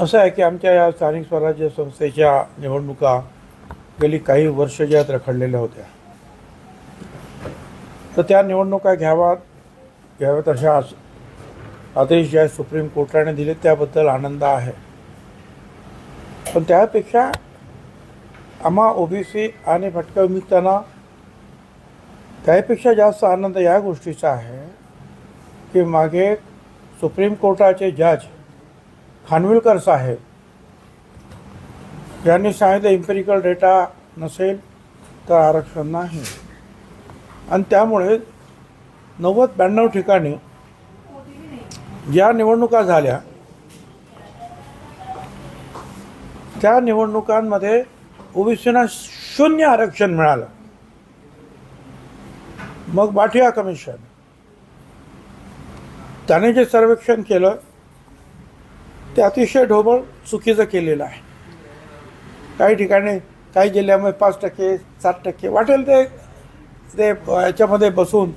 असं आहे की आमच्या या स्थानिक स्वराज्य संस्थेच्या निवडणुका गेली काही वर्ष ज्यात रखडलेल्या होत्या. तर त्या निवडणुका घ्याव्यात घ्याव्यात अशा आदेश ज्या सुप्रीम कोर्टाने दिले त्याबद्दल आनंद आहे. पण त्यापेक्षा आम्हा ओबीसी आणि भटक्या विमुक्तांना त्यापेक्षा जास्त आनंद या गोष्टीचा आहे की मागे सुप्रीम कोर्टाचे जज खानविलकर साहेब. यांनी सांगितलं इम्पेरिकल डेटा नसेल तर आरक्षण नाही. आणि त्यामुळे नव्वद ब्याण्णव ठिकाणी ज्या निवडणुका झाल्या त्या निवडणुकांमध्ये ओबीसीना शून्य आरक्षण मिळालं. मग बाठिया कमिशन. त्याने जे सर्वेक्षण केलं ते अतिशय ढोबळ चुकीचं केलेलं आहे. काही ठिकाणी काही जिल्ह्यामध्ये पाच टक्के सात टक्के वाटेल ते ते याच्यामध्ये बसून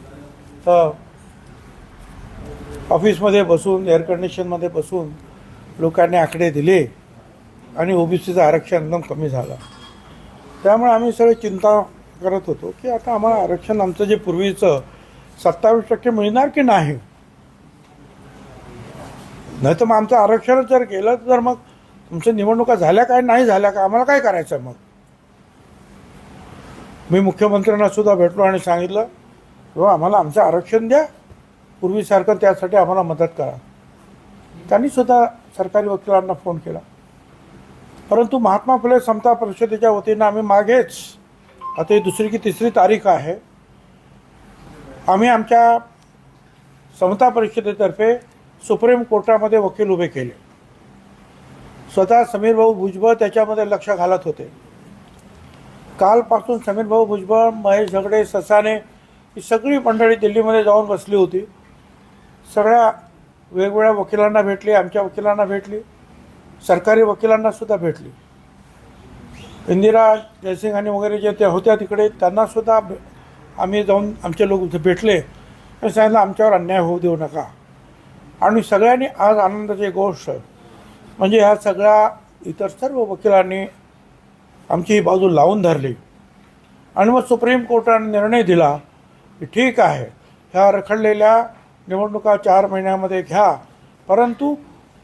ऑफिसमध्ये बसून एअर कंडिशनमध्ये बसून लोकांनी आकडे दिले आणि ओबीसीचं आरक्षण एकदम कमी झालं. त्यामुळे आम्ही सगळे चिंता करत होतो की आता आम्हाला आरक्षण आमचं जे पूर्वीचं सत्तावीस टक्के मिळणार की नाही नाही तर मग आमचं आरक्षण जर केलं तर मग तुमच्या निवडणुका झाल्या काय नाही झाल्या का आम्हाला काय करायचं मग? मी मुख्यमंत्र्यांना सुद्धा भेटलो आणि सांगितलं किंवा आम्हाला आमचं आरक्षण द्या. पूर्वीसारखं त्यासाठी आम्हाला मदत करा. त्यांनी सुद्धा सरकारी वकिलांना फोन केला. परंतु महात्मा फुले समता परिषदेच्या वतीनं आम्ही मागेच आता ही दुसरी की तिसरी तारीख आहे. आम्ही आमच्या समता परिषदेतर्फे सुप्रीम कोर्टामध्ये वकील उभे केले. स्वतः समीर भाऊ भुजबळ त्याच्यामध्ये लक्ष घालत होते. कालपासून समीर भाऊ भुजबळ महेश झगडे ससाने ही सगळी मंडळी दिल्लीमध्ये जाऊन बसली होती. सगळ्या वेगवेगळ्या वकिलांना भेटली आमच्या वकिलांना भेटली सरकारी वकिलांनासुद्धा भेटली. इंदिरा जयसिंग आणि वगैरे जे त्या होत्या तिकडे त्यांनासुद्धा आम्ही जाऊन आमचे लोक भेटले. आणि सांगितलं आमच्यावर अन्याय होऊ देऊ नका. आणि सगळ्यांनी आज आनंदाची गोष्ट. म्हणजे ह्या सगळ्या इतर सर्व वकिलांनी आमची ही बाजू लावून धरली. आणि मग सुप्रीम कोर्टाने निर्णय दिला की ठीक आहे ह्या रखडलेल्या निवडणुका चार महिन्यामध्ये घ्या परंतु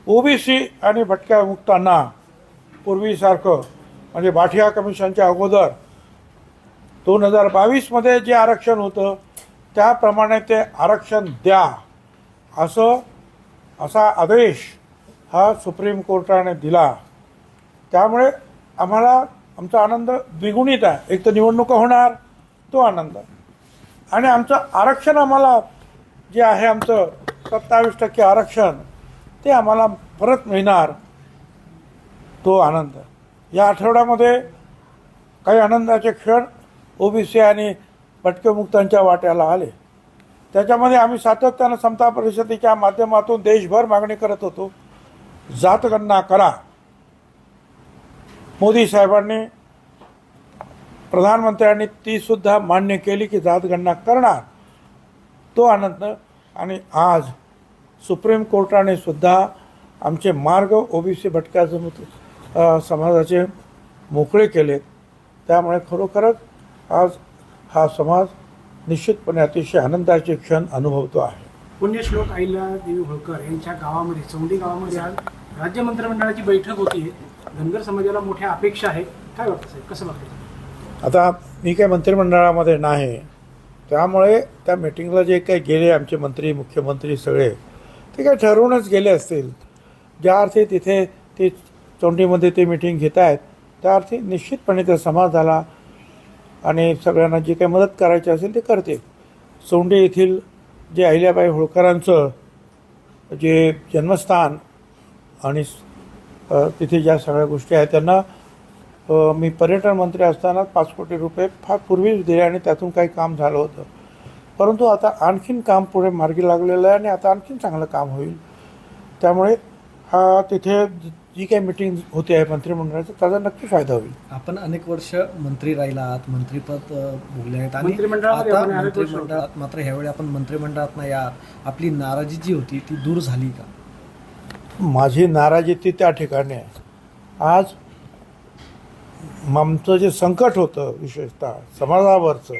ओबीसी आणि भटक्या मुक्तांना पूर्वीसारखं म्हणजे बाठिया कमिशनच्या अगोदर दोन हजार बावीसमध्ये जे आरक्षण होतं त्याप्रमाणे ते आरक्षण द्या असं असा आदेश हा सुप्रीम कोर्टाने दिला. त्यामुळे आम्हाला आमचा आनंद द्विगुणित आहे. एक तर निवडणुका होणार तो आनंद. आणि आमचं आरक्षण आम्हाला जे आहे आमचं सत्तावीस टक्के आरक्षण ते आम्हाला परत मिळणार तो आनंद. या आठवड्यामध्ये काही आनंदाचे क्षण ओबीसी आणि भटकेमुक्तांच्या वाट्याला आले. त्याच्यामध्ये आम्ही सातत्यानं समता परिषदेच्या माध्यमातून देशभर मागणी करत होतो. जातगणना करा. मोदी साहेबांनी प्रधानमंत्र्यांनी ती सुद्धा मान्य केली की जातगणना करणार. तो आनंद आणि आज सुप्रीम कोर्टाने सुद्धा आमचे मार्ग ओबीसी भटक्या समाजाचे मोकळे केले त्यामुळे खरोखरच आज हा समाज निश्चितपणे अतिशय आनंदाचे क्षण अनुभवतो आहे. पुण्यश्लोक आईला देवी होळकर यांच्या गावामध्ये चौंडी गावामध्ये आज राज्य मंत्रिमंडळाची बैठक होती. धनगर समाजाला मोठ्या अपेक्षा आहे काय वाटतं साहेब? कसं वाटतं? आता मी काय मंत्रिमंडळामध्ये नाही. त्यामुळे त्या मिटिंगला जे काही गेले आमचे मंत्री मुख्यमंत्री सगळे ते काय ठरवूनच गेले असतील. ज्या अर्थी तिथे ते चोंडीमध्ये ते मिटिंग घेत आहेत त्या अर्थी निश्चितपणे त्या समाज झाला आणि सगळ्यांना जे काही मदत करायची असेल ते करते. सोंडे येथील जे अहिल्याबाई होळकरांचं जे जन्मस्थान आणि तिथे ज्या सगळ्या गोष्टी आहेत त्यांना मी पर्यटन मंत्री असताना पाच कोटी रुपये फार पूर्वीच दिले आणि त्यातून काही काम झालं होतं. परंतु आता आणखीन काम पुढे मार्गी लागलेलं आहे आणि आता आणखीन चांगलं काम होईल. त्यामुळे हा तिथे जी काही मिटिंग होते आहे मंत्रिमंडळाचं त्याचा नक्की फायदा होईल. आपण अनेक वर्ष मंत्री राहिला आहात मंत्रीपद भोगले आहेत आणि आता मंत्रिमंडळात मात्र ह्यावेळी आपण मंत्रिमंडळात ना या आपली नाराजी जी होती ती दूर झाली का? माझी नाराजी ती त्या ठिकाणी आहे. आज आमचं जे संकट होतं विशेषतः समाजावरचं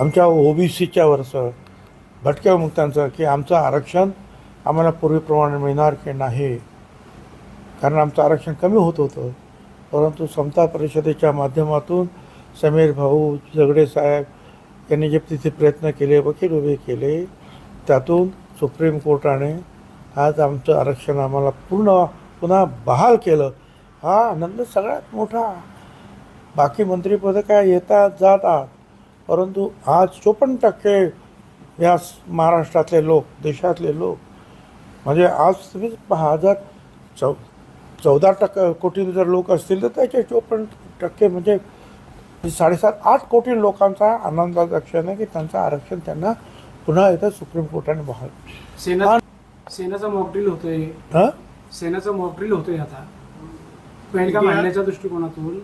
आमच्या ओबीसीच्या वरचं भटक्या मुक्तांचं की आमचं आरक्षण आम्हाला पूर्वीप्रमाणे मिळणार की नाही कारण आमचं आरक्षण कमी होत होतं. परंतु समता परिषदेच्या माध्यमातून समीर भाऊ झगडे साहेब यांनी जे तिथे प्रयत्न केले वकील उभे केले त्यातून सुप्रीम कोर्टाने आज आमचं आरक्षण आम्हाला पूर्ण पुन्हा बहाल केलं. हा आनंद सगळ्यात मोठा. बाकी मंत्रिपदं काय येतात जातात. परंतु आज चोपन्न टक्के या स- महाराष्ट्रातले लोक देशातले लोक म्हणजे आज तुम्ही पहा जर चौ चौदा टक्के कोटी जर लोक असतील तर त्याचे चोपन्न टक्के म्हणजे साडेसात आठ कोटी लोकांचा आनंदाचा क्षण आहे की त्यांचं आरक्षण त्यांना पुन्हा एकदा सुप्रीम कोर्टाने बहाल. सेना सेनाचा मॉकड्रिल होतोय. हां? सेनाचं मॉकड्रिल होतोय आता. पहलगाम हल्ल्याच्या दृष्टिकोनातून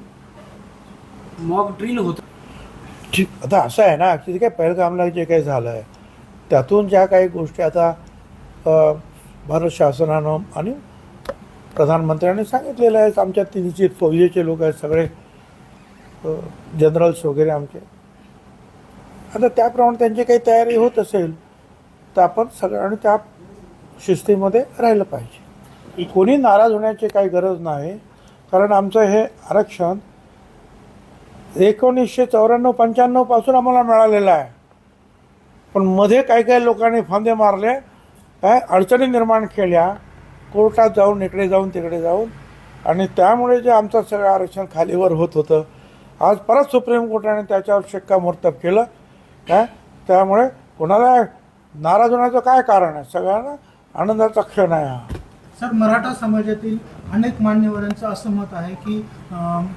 मॉक ड्रिल होतं ठीक आता असं आहे ना की काय पहिलगामला जे काही झालं आहे त्यातून ज्या काही गोष्टी आता भारत शासनानं आणि प्रधानमंत्र्यांनी सांगितलेलं आहे आमच्या तिन्ही फौजेचे लोक आहेत सगळे जनरल्स वगैरे आमचे. आता त्याप्रमाणे त्यांची काही तयारी होत असेल तर आपण सगळ्यांनी त्या शिस्तीमध्ये राहिलं पाहिजे. कोणी नाराज होण्याची काही गरज नाही कारण आमचं हे आरक्षण एकोणीसशे चौऱ्याण्णव पंच्याण्णवपासून आम्हाला मिळालेलं आहे. पण मध्ये काही काही लोकांनी फांदे मारले काय अडचणी निर्माण केल्या कोर्टात जाऊन इकडे जाऊन तिकडे जाऊन. आणि त्यामुळे जे आमचं सगळं आरक्षण खालीवर होत होतं. आज परत सुप्रीम कोर्टाने त्याच्यावर शिक्कामोर्तब केलं. काय त्यामुळे कोणाला नाराज होण्याचं काय कारण आहे? सगळ्यांना आनंदाचा क्षण आहे हा. सर मराठा समाजातील अनेक मान्यवरांचं असं मत आहे की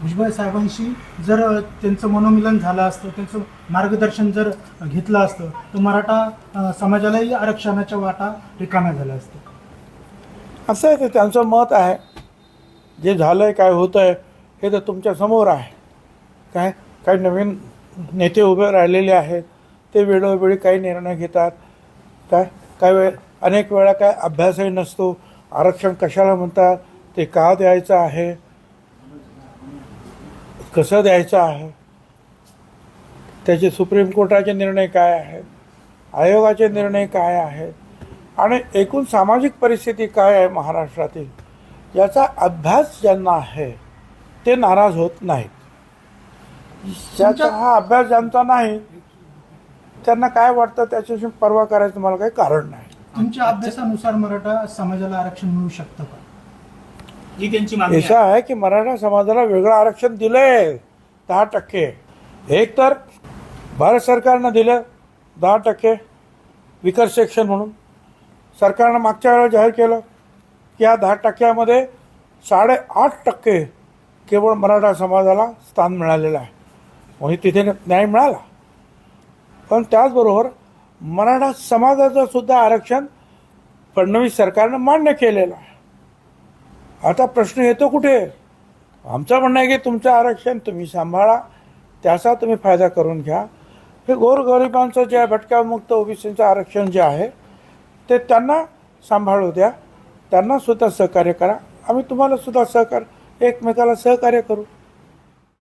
भुजबळ साहेबांशी जर त्यांचं मनोमिलन झालं असतं त्यांचं मार्गदर्शन जर घेतलं असतं तर मराठा समाजालाही आरक्षणाच्या वाटा रिकाम्या झाल्या असत्या. असं आहे ते त्यांचं मत आहे. जे झालं आहे काय होतं आहे हे तर तुमच्यासमोर आहे. काय काही नवीन नेते उभे राहिलेले आहेत. ते वेळोवेळी काही निर्णय घेतात. काय काय वेळ अनेक वेळा काय अभ्यासही नसतो. आरक्षण कशाला म्हणतात? ते का द्यायचं आहे? कसं द्यायचं आहे? त्याचे सुप्रीम कोर्टाचे निर्णय काय आहेत? आयोगाचे निर्णय काय आहेत? आणि एकूण सामाजिक परिस्थिती काय आहे महाराष्ट्रातील? याचा अभ्यास ज्यांना आहे ते नाराज होत नाहीत. ज्याचा हा अभ्यास ज्यांचा नाही त्यांना काय वाटतं त्याच्याशी पर्वा करायचं मला काही कारण नाही. तुमच्या अभ्यासानुसार मराठा समाजाला आरक्षण मिळू शकतं का? जी त्यांची मागणी असं आहे की मराठा समाजाला वेगळं आरक्षण दिलंय दहा टक्के. एक तर भारत सरकारनं दिलं दहा टक्के विकर सेक्शन म्हणून. सरकारनं मागच्या वेळेला जाहीर केलं की या दहा टक्क्यामध्ये साडेआठ टक्के केवळ मराठा समाजाला स्थान मिळालेलं आहे. म्हणजे तिथे न्याय मिळाला. पण त्याचबरोबर मराठा समाजाचं सुद्धा आरक्षण फडणवीस सरकारनं मान्य केलेलं आहे. आता प्रश्न येतो कुठे? आमचं म्हणणं आहे की तुमचं आरक्षण तुम्ही सांभाळा त्याचा तुम्ही फायदा करून घ्या. हे गोरगरिबांचं जे आहे भटक्यामुक्त ओबीसीचं आरक्षण जे आहे ते त्यांना सांभाळू द्या. त्यांना सुद्धा सहकार्य करा. आम्ही तुम्हाला सुद्धा सहकार्य एकमेकाला सहकार्य करू.